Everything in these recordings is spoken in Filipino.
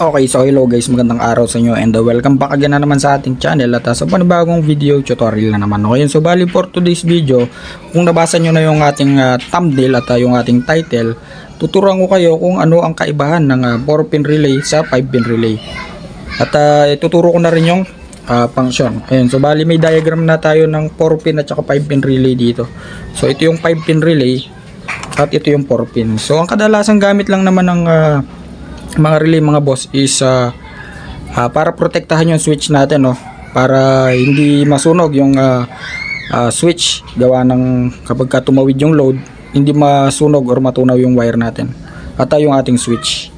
Okay, so hello guys, magandang araw sa inyo and uh, welcome back again na naman sa ating channel at uh, sa panibagong video tutorial na naman. Okay, so bali for today's video, kung nabasa nyo na yung ating uh, thumbnail at uh, yung ating title, tuturuan ko kayo kung ano ang kaibahan ng uh, 4-pin relay sa 5-pin relay. At uh, ituturo ko na rin yung uh, function. Ayun, so bali may diagram na tayo ng 4-pin at saka 5-pin relay dito. So ito yung 5-pin relay at ito yung 4-pin. So ang kadalasan gamit lang naman ng uh, mga relay mga boss is uh, uh, para protektahan yung switch natin no? Para hindi masunog yung uh, uh, switch gawa ng kapag ka tumawid yung load hindi masunog or matunaw yung wire natin at uh, yung ating switch.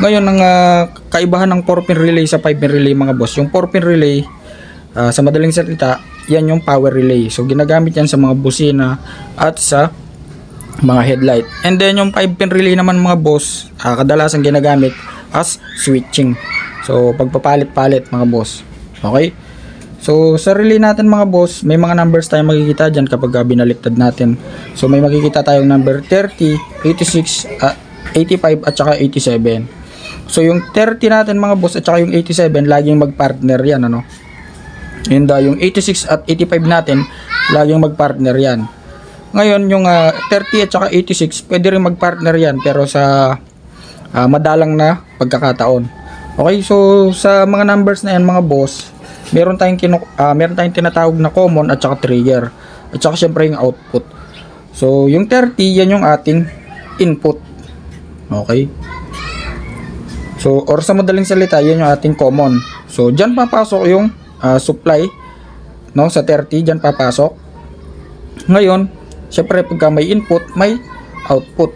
Ngayon ang uh, kaibahan ng 4-pin relay sa 5-pin relay mga boss yung 4-pin relay uh, sa madaling salita yan yung power relay. So ginagamit yan sa mga busina at sa mga headlight. And then yung 5 pin relay naman mga boss, ah, kadalasan ginagamit as switching. So pagpapalit-palit mga boss. Okay? So sa relay natin mga boss, may mga numbers tayong makikita diyan kapag ah, binaliktad natin. So may makikita tayong number 30, 86, ah, 85 at saka 87. So yung 30 natin mga boss at saka yung 87 laging magpartner yan ano. And ah, yung 86 at 85 natin laging magpartner yan. Ngayon, yung ah, 30 at saka 86, pwede rin magpartner yan pero sa ah, madalang na pagkakataon. Okay, so sa mga numbers na yan mga boss, meron tayong kinu ah, meron tayong tinatawag na common at saka trigger. At saka syempre yung output. So, yung 30, yan yung ating input. Okay? So, or sa madaling salita, yan yung ating common. So, dyan papasok yung ah, supply no sa 30 dyan papasok. Ngayon, syempre pagka may input, may output.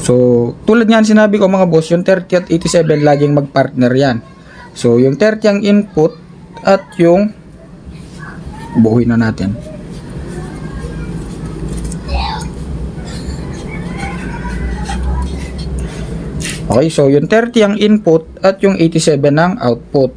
So, tulad nga ng sinabi ko mga boss, yung 30 at 87 laging magpartner yan. So, yung 30 ang input at yung buuhin na natin. Okay, so yung 30 ang input at yung 87 ang output.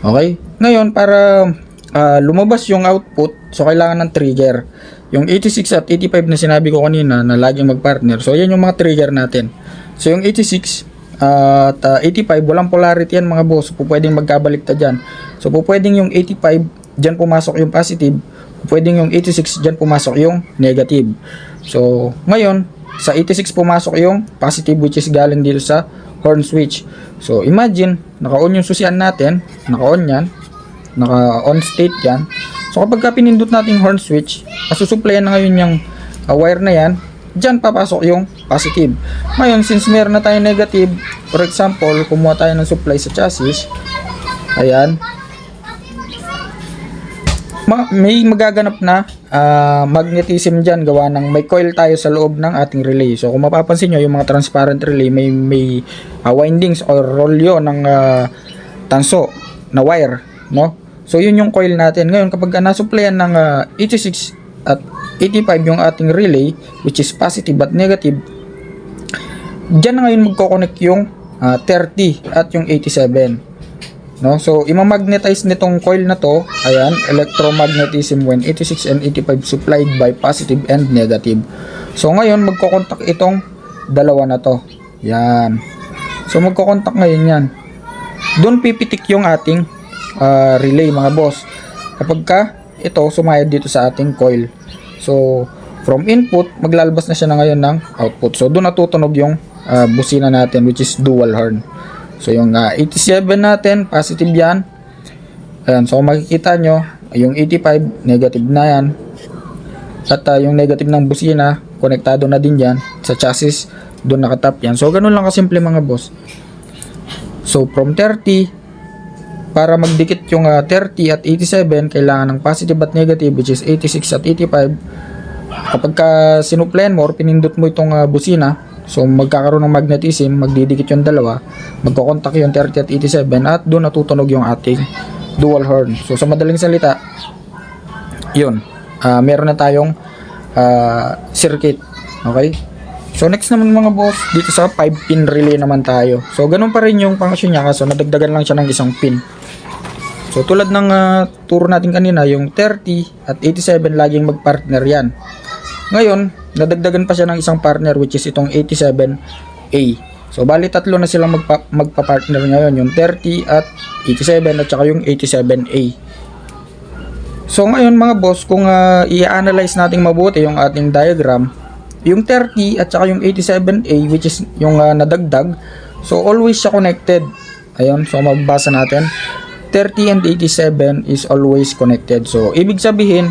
Okay? Ngayon, para ah, lumabas yung output, so kailangan ng trigger. Yung 86 at 85 na sinabi ko kanina na laging magpartner. So, yan yung mga trigger natin. So, yung 86 at ah, 85, walang polarity yan mga boss. So, pwedeng magkabaliktad dyan. So, pwedeng yung 85, dyan pumasok yung positive. Pwedeng yung 86, dyan pumasok yung negative. So, ngayon, sa 86 pumasok yung positive which is galing dito sa horn switch. So, imagine, naka-on yung susian natin, naka-on yan, naka-on state yan. So, kapag ka pinindot natin yung horn switch, masusuplayan na ngayon yung uh, wire na yan, dyan papasok yung positive. Ngayon, since meron na tayo negative, for example, kumuha tayo ng supply sa chassis, ayan, ma- may magaganap na ah, magnetism dyan gawa ng may coil tayo sa loob ng ating relay. So kung mapapansin nyo, yung mga transparent relay may, may ah, windings or rolyo ng ah, tanso na wire. No? So yun yung coil natin. Ngayon kapag uh, nasupplyan ng ah, 86 at 85 yung ating relay which is positive at negative dyan na ngayon magkoconnect yung ah, 30 at yung 87 no? So imamagnetize nitong coil na to. Ayan electromagnetism when 86 and 85 supplied by positive and negative. So ngayon magkokontak itong dalawa na to. Yan. So magkokontak ngayon yan. Doon pipitik yung ating ah, relay mga boss kapag ka ito sumayad dito sa ating coil so from input maglalabas na siya na ngayon ng output so doon natutunog yung ah, busina natin which is dual horn So yung ah, 87 natin, positive yan. Ayan, so makikita nyo, yung 85, negative na yan. At ah, yung negative ng busina, konektado na din yan. Sa chassis, doon nakatap yan. So ganun lang kasimple mga boss. So from 30, para magdikit yung ah, 30 at 87, kailangan ng positive at negative which is 86 at 85. Kapag ka sinuplayan mo or pinindot mo itong ah, busina, So magkakaroon ng magnetism, magdidikit yung dalawa, magkokontak yung 30 at 87 at doon natutunog yung ating dual horn. So sa madaling salita, yun, ah, meron na tayong ah, circuit. Okay? So next naman mga boss, dito sa 5 pin relay naman tayo. So ganun pa rin yung function niya kaso nadagdagan lang siya ng isang pin. So tulad ng ah, turo natin kanina, yung 30 at 87 laging magpartner yan. Ngayon, nadagdagan pa siya ng isang partner which is itong 87A. So bali tatlo na silang magpa, magpa-partner ngayon, yung 30 at 87 at saka yung 87A. So ngayon mga boss, kung ah, i-analyze natin mabuti yung ating diagram, yung 30 at saka yung 87A which is yung ah, nadagdag, so always siya connected. Ayun, so magbasa natin. 30 and 87 is always connected. So ibig sabihin,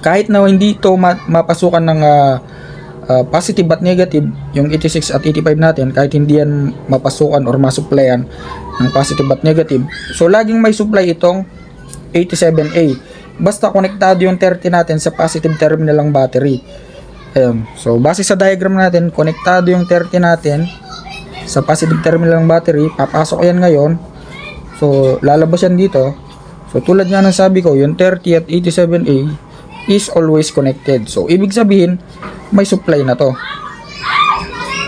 kahit na hindi ito ma- mapasukan ng ah, ah, positive at negative, yung 86 at 85 natin, kahit hindi yan mapasukan or masupplyan ng positive at negative, so laging may supply itong 87A. Basta konektado yung 30 natin sa positive terminal ng battery. Ayun. So, base sa diagram natin, konektado yung 30 natin sa positive terminal ng battery. Papasok yan ngayon. So, lalabas yan dito. So, tulad nga ng sabi ko, yung 30 at 87A is always connected. So, ibig sabihin, may supply na to.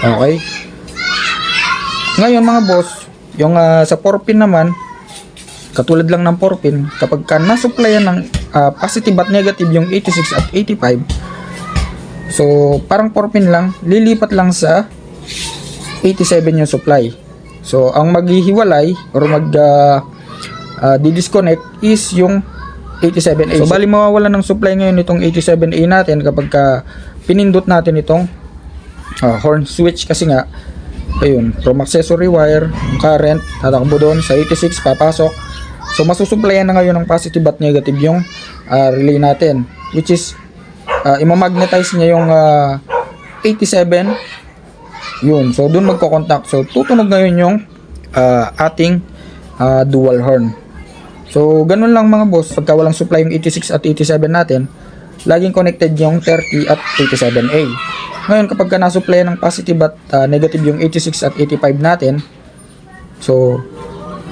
Okay? Ngayon mga boss, yung ah, sa 4 pin naman, katulad lang ng 4 pin, kapag ka nasupplyan ng ah, positive at negative yung 86 at 85, so parang 4 pin lang, lilipat lang sa 87 yung supply. So ang maghihiwalay or mag ah, ah, di-disconnect is yung 87A. So bali mawawala ng supply ngayon itong 87A natin kapag ka pinindot natin itong ah, horn switch kasi nga ayun from accessory wire current tatakbo doon sa 86 papasok so masusupplyan na ngayon ng positive at negative yung ah, relay natin which is uh, imamagnetize niya yung ah, 87 yun so doon magko-contact so tutunog ngayon yung ah, ating ah, dual horn so ganun lang mga boss pagka walang supply yung 86 at 87 natin laging connected yung 30 at 87A. Ngayon kapag ka nasupply ng positive at uh, negative yung 86 at 85 natin, so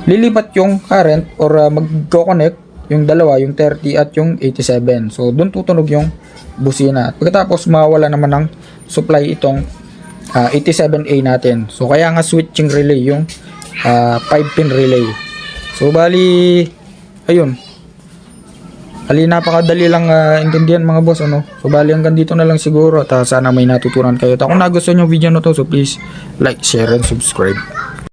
lilipat yung current or uh, mag-connect yung dalawa, yung 30 at yung 87. So doon tutunog yung busina. At pagkatapos mawala naman ng supply itong uh, 87A natin. So kaya nga switching relay yung uh, 5 pin relay. So bali ayun, Ali napakadali lang ah, intindihan mga boss ano. So bali hanggang dito na lang siguro at ah, sana may natutunan kayo. At kung nagustuhan yung video na to so please like, share and subscribe.